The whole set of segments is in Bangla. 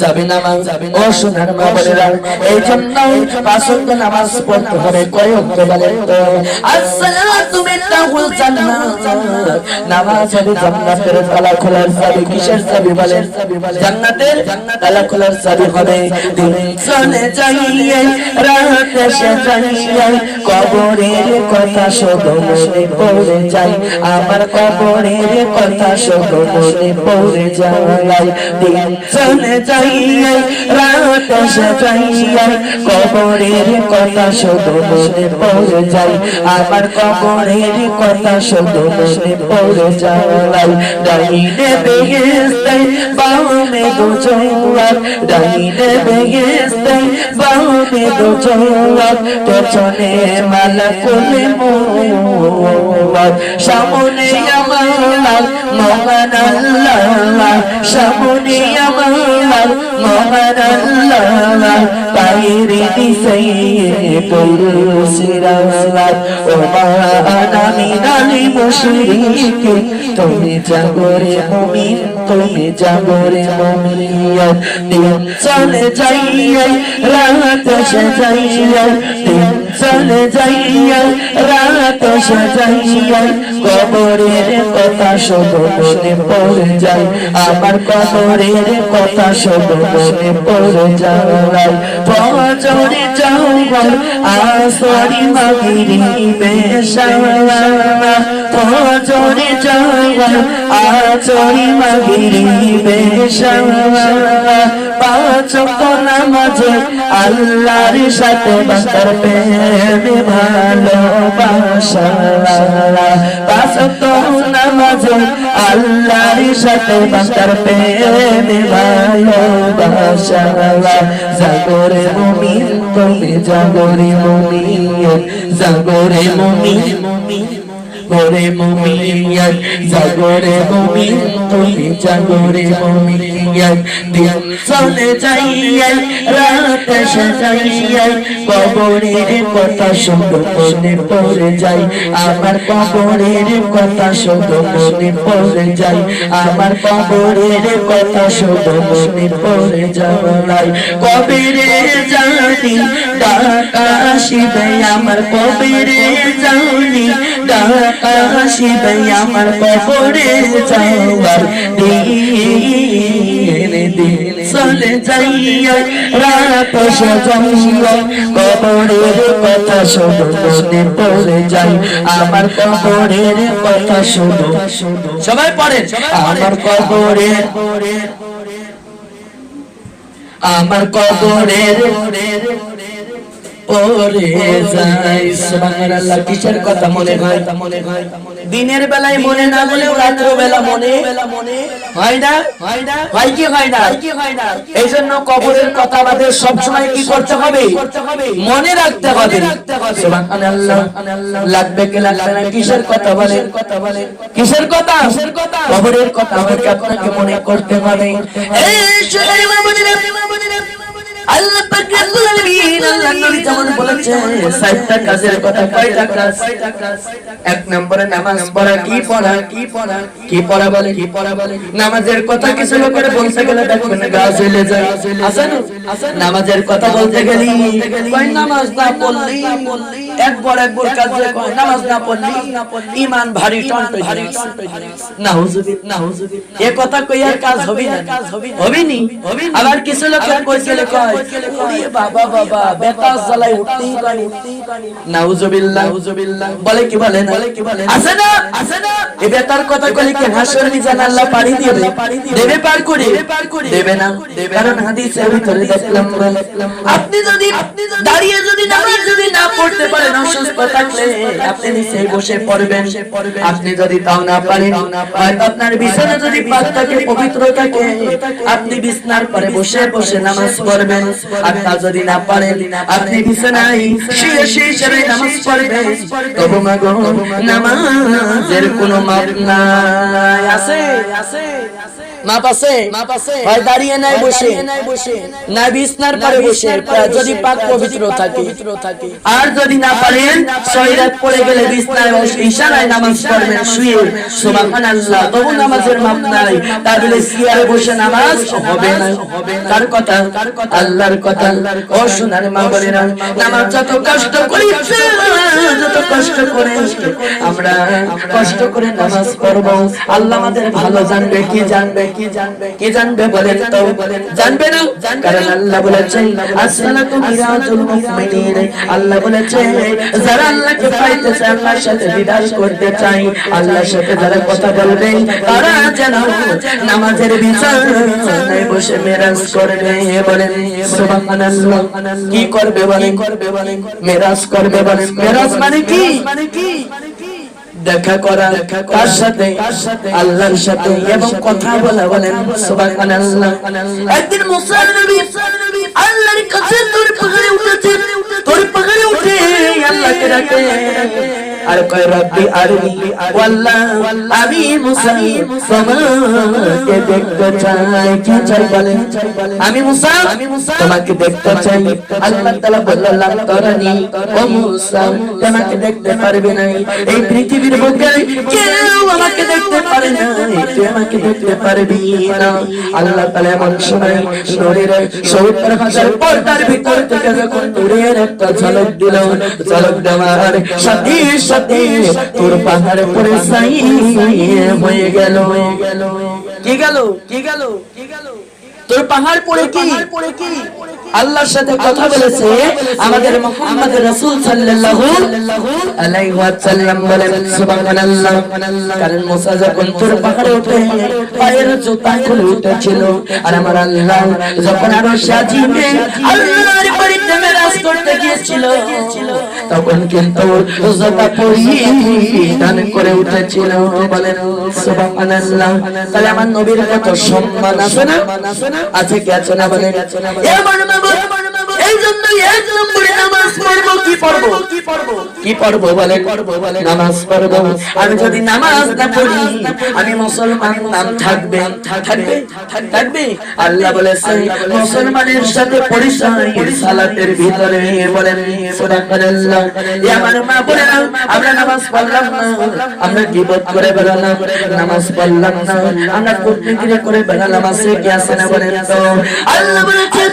যাবে না মা ও সোনার মা বোনেরা এই জন্য পাঁচ নামাজ পড়তে হবে কয় বলেন তো? আসসালাতু মিফতাহুল জান্নাত। নামাজ হবে জান্নাতের তালা খোলার চাবি কিসের চাবি বলেন? জান্নাতের তালা খোলার চাবি হবে। দিন চলে যাইয়ে রাত এসে যাইয়ে কবরের কথা শুধু মনে পড়ে যায়। আমার কবরের কথা শুধু মনে পড়ে যায়। দিন চলে যাইয়ে রাত যাইয়ে কবরের কথা শুধু মনে পড়ে যায়। আমার কবরের কথা শুধু মনে পড়ে যায়। ডাইনে বেহেস্তে বামে দু জোয়ার ডাইনে বেহেস্তে বামে দু জোয়ার পেছনে মালা কোলে মোয়ার। সামনে আমার মহান আল্লাহ, সামনে আমার মহান আল্লাহ পায়ের দিশে তুলসিরাত ও মা আনা মিনালি মুশরিকি তুমি জাগরে মুমিন তুমি জাগরে মুমিন দিন চলে যাইয়া রাত চলে যাইয়া রাত সাজাইয়া, কবরের কথা সব মনে পড়ে যায়। আমার কবরের কথা সব মনে পড়ে যায়। পজরে জঙ্গল আসরি মাগিরি বেশালা পজরে জঙ্গল আচরি মাগিরি বেশালা পাঁচ নামাজে আল্লাহর সাথে বাঁচার প্রেমে ভালোবাসা পাঁচ নামাজে আল্লাহর সাথে বাঁচার প্রেমে ভালোবাসা জাগরে মুমিন তুমি জাগরে মুমিন জাগরে মুমিন মুমিন করে মুমিয়ান জাগরে মুমিন, তুমি জাগরে মুমিয়ান দিন চলে যাইয়াই, রাত এসে যাইয়াই কবরের কথা শুধু মনে পড়ে যায়। আমার কবরের কথা শুধু মনে পড়ে যায়। আমার কবরের কথা শুধু মনে পড়ে যায়। কবিরে জানি ডাকা আসিবে আমার কবিরে জানি ডাকা আসিবে আমার পড়ে আমার কবরের কথা শুধু সবাই পড়েন আমার কবরের আমার কবরের কিসের কথা মনে দিনের বেলায় মনে না হলেও রাত্র বেলা মনে? হয় না? হয় কি হয় না? এই জন্য কবরের কথা আমাদের সব সময় কি করতে হবে? মনে রাখতে হবে। লাগবে কিসের কথা বলেন কিসের কথা? কবরের কথা আপনাকে মনে করতে হবে। এই নামাজের কথা কিছু লোকের বলতে গেলে দেখবেন না নামাজের কথা বলতে গেলি নামাজ না পড়লি? একবার একবার কাজে নামাজ না পড়লি? ঈমান ভারী ভারী নাউজুবিল্লাহ নাউজুবিল্লাহ এ কথা কই আর কাজ হবে না। কাজ হবে হবে নি আবার কিছু লোকের কইছে কয় ওরে বাবা বাবা বেতাস জ্বালায় উঠতেই পারি। নাউজুবিল্লাহ। নাউজুবিল্লাহ। বলে কি বলে বলে কি বলে আছে না? আছে না? এই বেতার কথা কইলে কি হাসর মিজান আল্লাহ পারি দিবে? দেবে? পার করে? দেবে না। কারণ হাদিসের ভিতরে দেখলাম আপনি যদি দাঁড়িয়ে যদি দাঁড়িয়ে যদি অসুস্থ থাকলে আপনি নিচে বসে পড়বেন। আপনি যদি তাও না পারেন হয়তো আপনার বিছানা যদি পাক থাকে পবিত্র থাকে আপনি বিছনার পরে বসে বসে নামাজ পড়বেন। আর তা যদি না পারেন আপনি বিছানায় শুয়ে শুয়ে সেরে নামাজ পড়বেন। তবু মাগো নামাজের কোনো মাপ নাই আছে আছে। মাপ আছে? মাপ আছে। হয় দাঁড়িয়ে নাই বসে। না বিছনার পরে বসে। যদি পাক পবিত্র থাকে। আর যদি না পারেন শরীরাত পড়ে গেলে বিছনায় বসে। ইশারায় নামাজ পড়বেন শুয়ে। সুবহানাল্লাহ তবু নামাজের মাপ নাই। তাহলে সিয়ারে বসে নামাজ হবে না। কার কথা? আল্লাহর কথা। ও সোনার মা নামাজ যত কষ্ট করি যত কষ্ট করে আমরা কষ্ট করে নামাজ পড়ব। আল্লাহ আমাদের ভালো জানবে কি জানবে কি জানবে? কি জানবে বলেন আল্লাহ বলেছেন আল্লাহ বলেছেন, যারা আল্লাহকে পাইতে চায় আল্লাহর সাথে দিদার করতে চায়, আল্লাহর সাথে যারা কথা বলবে, তারা যেন নামাজের বিছানায় বসে মেরাজ করবে। বলেন কি করবে বলেন? করবে বলেন মেরাজ করবে বলেন। মেরাজ মানে কি মানে কি? দেখা করা কার সাথে আল্লাহর সাথে এবং কথা বলা বলেন সুবহানাল্লাহ। একদিন মুসা নবী আল্লাহর কাছে তোর পাহাড়ে উঠে তোর পাহাড়ে উঠে আল্লাহকে ডাকে। আর কয় রব্বি আরনি ওয়াল্লাহ আমি মুসা। তোমাকে দেখতে চাই কি চাই বলেন আমি মুসা। তোমাকে দেখতে চাই। আল্লাহ তাআলা বললেন তরানি ও মুসা তোমাকে দেখতে পারবে না। এই পৃথিবীর বুকে কেউ আমাকে দেখতে পারে না। কেউ আমাকে দেখতে পারবি না। আল্লাহ তাআলা এমন সময় নূরের সত্তর হাজার পর্দার ভিতর থেকে যখন নূরের একটা ঝলক দিল। ঝলক দেওয়ার সাথে সাথে তোর পাহাড় পরে সাই হয়ে গেল। কি গেল? কি গেল? কি গেল? তোর পাহাড় পড়ে কি? আল্লাহর সাথে কথা বলেছে আমাদের মুহাম্মদ রাসূল সাল্লাল্লাহু আলাইহি ওয়াসাল্লাম বলেন সুবহানাল্লাহ। কারণ মুসা যখন তোর পাহাড়ে উঠে পায়ের জুতা খুলে উঠেছিল আর আমার আল্লাহ যখন আরও সাজিবে মেরাজ করতে গিয়েছিল। তখন কিন্তু জুতা পরিয়ে দান করে উঠেছিল। বলেন সুবহানাল্লাহ। তাহলে আমার নবীর কত সম্মান আছে না? আছে কি আছে না বলেন? এবার এই জন্য এক নম্বরে নামাজ পড়ব কি পড়ব? কি পড়ব? কি পড়ব বলে? পড়ব বলে নামাজ পড়ব। আমি যদি নামাজ না পড়ি আমি মুসলমান নাম থাকবে থাকবে থাকবে। আল্লাহ বলেছেন মুসলমানের সাথে পরিচয় সালাতের ভিতরে বলেন সুবহানাল্লাহ। এ আমার মা বলে আমরা নামাজ পড়লাম না। আমরা গিবত করে বেড়ালাম নামাজ পড়লাম না। আমরা কূটনীতি করে বেড়ালাম আছে কি আছে না বলেন তো? আল্লাহ বলেছেন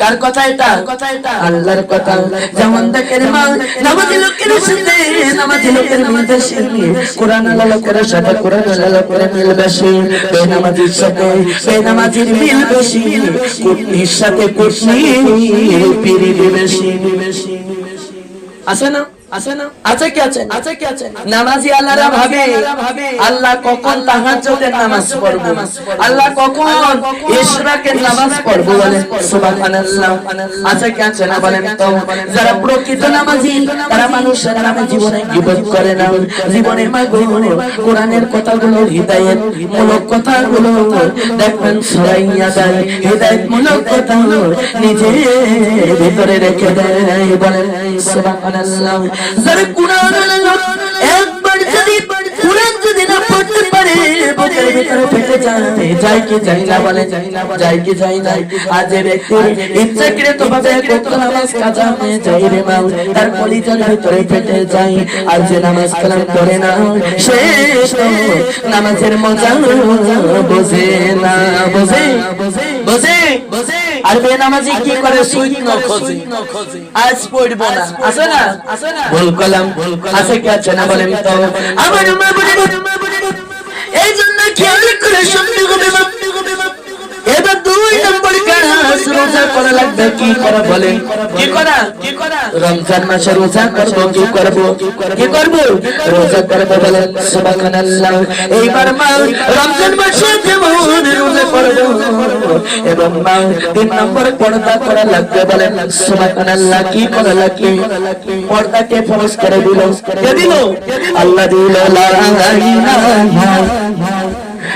কার কথা এটা কথা এটা। আল্লাহর কথা যেমন দেখেন মাল নামাজি লোকের সাথে নামাজি লোকের মিল বেশি। কোরআন আল্লাহ করে সাথে কোরআন আল্লাহ করে মিল বেশি। বেনামাজির সাথে বেনামাজির মিল বেশি। কুটনির সাথে কুটনি পিরি বেশি। বেশি। আছে না? আছে কি আছে? আছে কি আছে? নামাজি আল্লাহরা ভাবে আল্লাহ কখন তাহাজ্জুদের নামাজ পড়ব? আল্লাহ কখন ইশরাকের নামাজ পড়ব বলেন? সুবহানাল্লাহ। আছে কি আছে না বলেন? তো যারা প্রকৃত নামাজি তারা মানুষের নামে জীবনে গীবত করে না। জীবনে মাগো কোরআনের কথাগুলো হিদায়াত মূলক কথাগুলো দেখবেন সরাইয়া দেয়। হিদায়াত মূলক কথা নিজে ভিতরে রেখে দেয় বলেন। সুবহানাল্লাহ। যারা কোরআন একবার যদি কোরআন যদি না পড়তে পারে, বুকের ভিতরে ফেটে যায় যায় কি যায় না বলে। যায় কি যায় না। আজ যে ব্যক্তি ইচ্ছাকৃত ভাবে কত নামাজ কাজা হয়ে যায় রে মা তার কলিজার ভিতরে ফেটে যায়। আর যে নামাজ কালাম পড়ে না, সে নামাজের মজা বোঝে না, বোঝে বোঝে বোঝে। আর বেনামাজি কি করে সুইট ন খোঁজে? আজ পড়ব না। আছে না? আছে না? ভুল কলাম। আছে? কি আছে? না বলেন তো। আমার মা বলে এই জন্য খেয়াল করে সন্দেহ হবে এবার দুই নম্বর কাজ রোজা করা লাগবে কি করা বলেন? কি করা কি করা? রমজান মাসে রোজা করব কি করব? কি করব? রোজা করব বলেন সুবহানাল্লাহ। এইবার মা রমজান মাসে যেমন রোজা করব এবং মা তিন নম্বর পর্দা করা লাগবে বলেন সুবহানাল্লাহ কি করা লাগবে? পর্দাকে ফরজ করে দিল। কে দিল? আল্লাহ দিল লা ইলাহা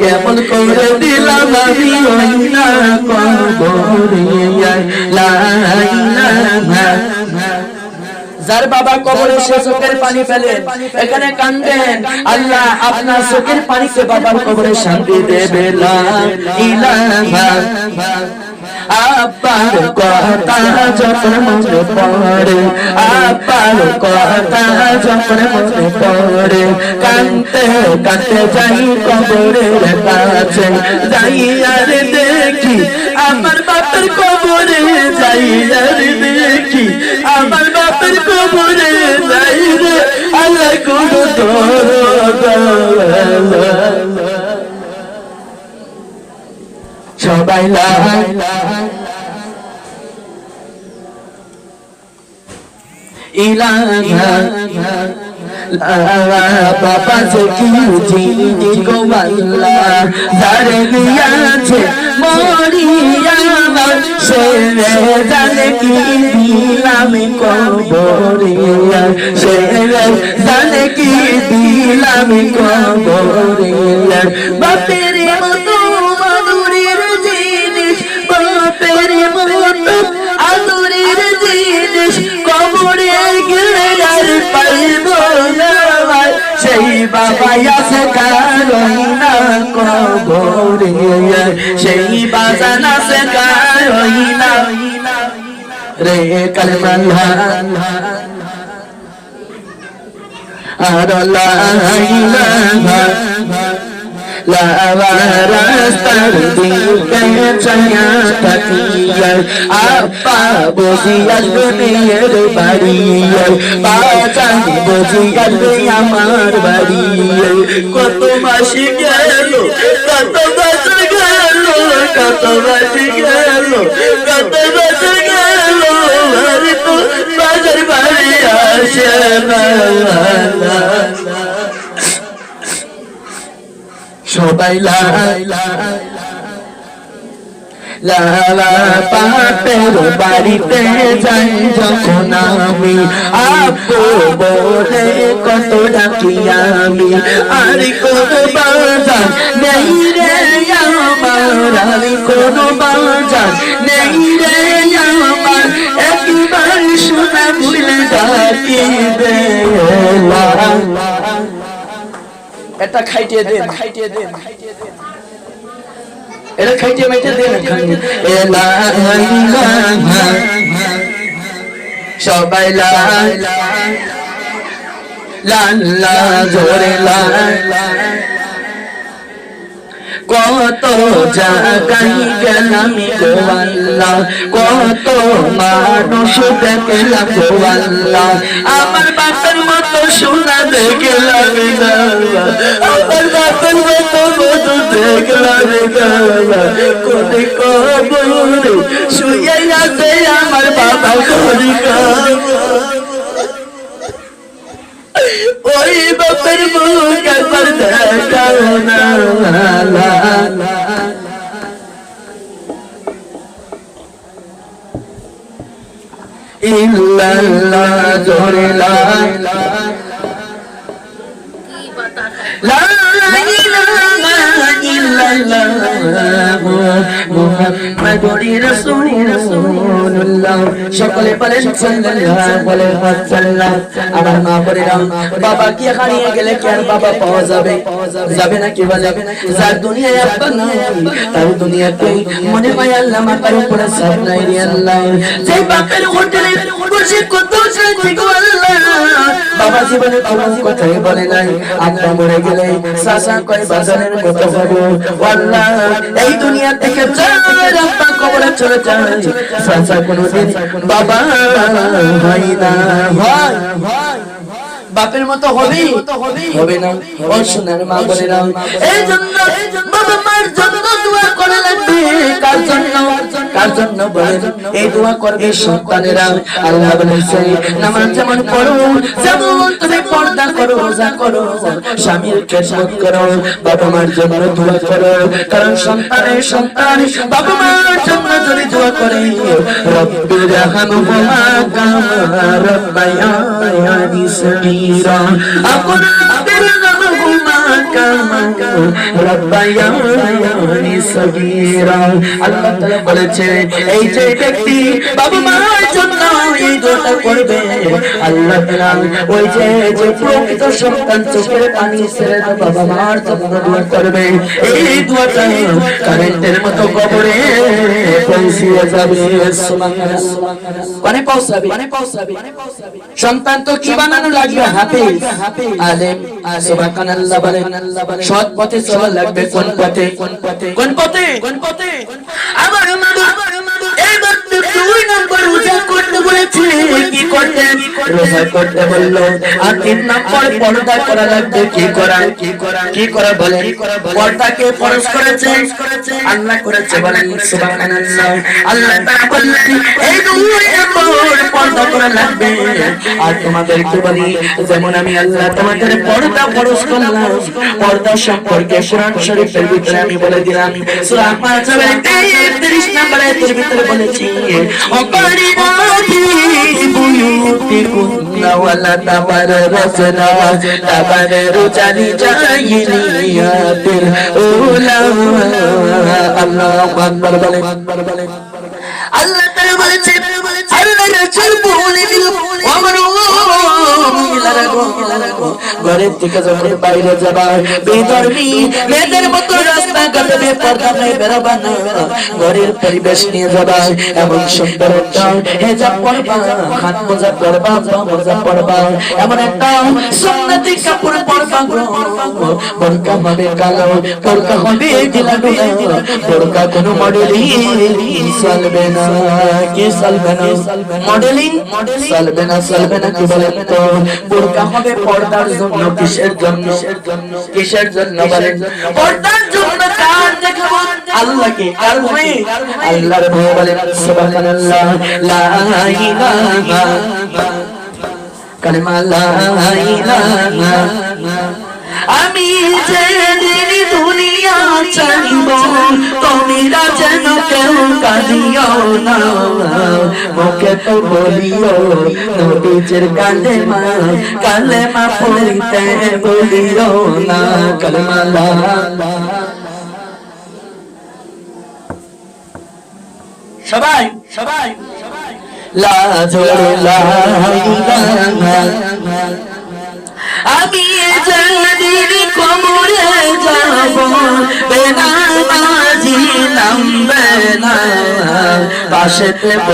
কেমন করে দিলাম আমি যার বাবা কবরে সে চোখের পানি ফেলে, এখানে কান্দেন, আল্লাহ আপনার চোখের পানিতে বাবার কবরে শান্তি দেবে, লা ইলাহা আব্বার কথা যখন মনে পড়ে আব্বার কথা যখন মনে পড়ে, কানতে কানতে যাই কবরের কাছে যাই আর দেখি, আমার বাপের কবরে যাই আর দেখি, আমার বাপের কবরে যাই রে আল্লাহ কোনো সবাই বাবা গো সে কি কি দিলাম কবরে বাপের আছে কারণ না কবরে সেই বাজান আছে কারণ না রে কালমাল্লা আর লা রাস্তার দিকে চয়া থাকিয়ার আপা বসি আসবে মেয়ের বাড়ি বাজান বসি আসবে আমার বাড়ি কত মাসি গেল কত বছর গেল কত মাসি গেল কত বছর গেল বাজার বাড়ি আসে না সবাই পাপের বাড়িতে যাই যখন আমি আপু বলে কত ডাকি আমি। আর কোন বাজার নেই রে আমার, আর কোন বাজার নেই রে আমার। একবার শোনা ভুলে ডাকি দে এটা খাইতে দেন খাইতে দেন এটা খাইতে মাইতে দেন এখানে এলা ইলাহা সবাই লা লা লা জোরে লা কত জাগাই গেলাম গো আল্লাহ, কত মানুষ দেখলাম গো আল্লাহ। আমার বাপের মতো সোনা দেখলাম আমার বাপের মতো মতো দেখলাম কোনে কবরে শুয়ে আছে আমার বাবা করি ওই বাপের মুখে পর্দা করো না ইল্লাল্লাহ জোরে লা। লা সকলে বলেন সাল্লাল্লাহু আমার মা বোনেরা বাবা কি হারিয়ে গেলে কি আর বাবা পাওয়া যাবে যাবে না কি বলে যার দুনিয়ায় আব্বা নাই তার দুনিয়াতে মনে হয় আল্লাহ মাতার উপরে সব নাই আল্লাহ যে বাপের হোটেলে বসে কত শান্তি গো বাবা জীবনে কোনো কথাই বলে নাই আব্বা মরে গেলে সাসা কয় বাজারের মতো হবে আল্লাহ এই দুনিয়া থেকে যার আব্বা কবরে চলে যায়। সাসা কোনোদিন বাবা হয় না হয়। বাপের মতো হবে। হবে। না। ও সোনার মা বোনেরা এই জন্য বাবা মার জন্য দোয়া করা লাগবে। কার জন্য? কার জন্য বলেন এই দোয়া করবে সন্তানেরা। আল্লাহ বলেছে নামাজ যেমন পড়ো যেমন তুমি পর্দা করো রোজা করো স্বামীর খেদমত করো বাবা মার জন্য দোয়া করো। কারণ সন্তানের সন্তান বাবা মার জন্য যদি দোয়া করে রব্বির রাহমহুমা কামা রব্বায়ানি সগীরা কামা বলেছে এই যে ব্যক্তি বাবা মার জন্য এই করবে আল্লাহ ওই যে যে প্রকৃত সন্তান চোখের পানি ছেড়ে বাবা মার জন্য দোয়া করবে এই দোয়াটা কারেন্টের মতো কবরে পৌঁছিয়ে যাবে মানে পৌঁছাবে মানে পৌঁছাবে সন্তান তো কি বানানো লাগবে হাতে হাতে আলেম, সুবহানাল্লাহ বলেন। সৎ পথে চলা লাগবে কোন পথে কোন পথে কোন পথে কোন পথে আমার এই এইবার দুই নম্বর বলেছে আর তিন বলে? যেমন আমি আল্লাহ তোমাদের পর্দা ফরজ করলাম, পর্দা সম্পর্কে কোরআন শরীফের ভিতরে আমি বলে দিলাম, সূরা মাজাবের 33 নম্বর ভিতরে বলেছি ফি বুয়ুতিকুন্না ওয়ালা তাবাররাসনা তাবাররুজালি জাহিলিয়াতিল উলা আল্লাহু আকবার বলে আল্লাহ তাআলা বলেছে আল্লাহ রাসূল ঘরের থেকে যখন বাইরে যাবা বেধর্মী মেয়েদের মতো রাস্তা ঘাটে বেপর্দা হয়ে বেরোবা না ঘরের পরিবেশ নিয়ে যাবা এমন সুন্দর একটা হেজাব পরবা হাত মোজা পরবা মোজা পরবা, এমন একটা সুন্নতি কাপড় পরবা হবে কালো হবে কোনো মডেলিং চলবে না। কি চলবে না? মডেলিং? চলবে না চলবে না, কি তো? বোরকা হবে পর্দার জন্য কিসের জন্য? কিসের জন্য? বলেন পর্দার জন্য কার দেখাবো। আল্লাহকে কার ভয়ে? আল্লাহর ভয়ে বলেন সুবহানাল্লাহ লা ইলাহা কালিমা লা ইলাহা আমি যেদিন দুনিয়া কাঁদিও না মুখে তো বলিও নবীজের কালেমা কালেমা পড়িতে বলিও না কালেমা লা সবাই সবাই। লা জোরে লা আমি যেদিন কবরে যাব। বেনামাজি নামবে না পাশেতে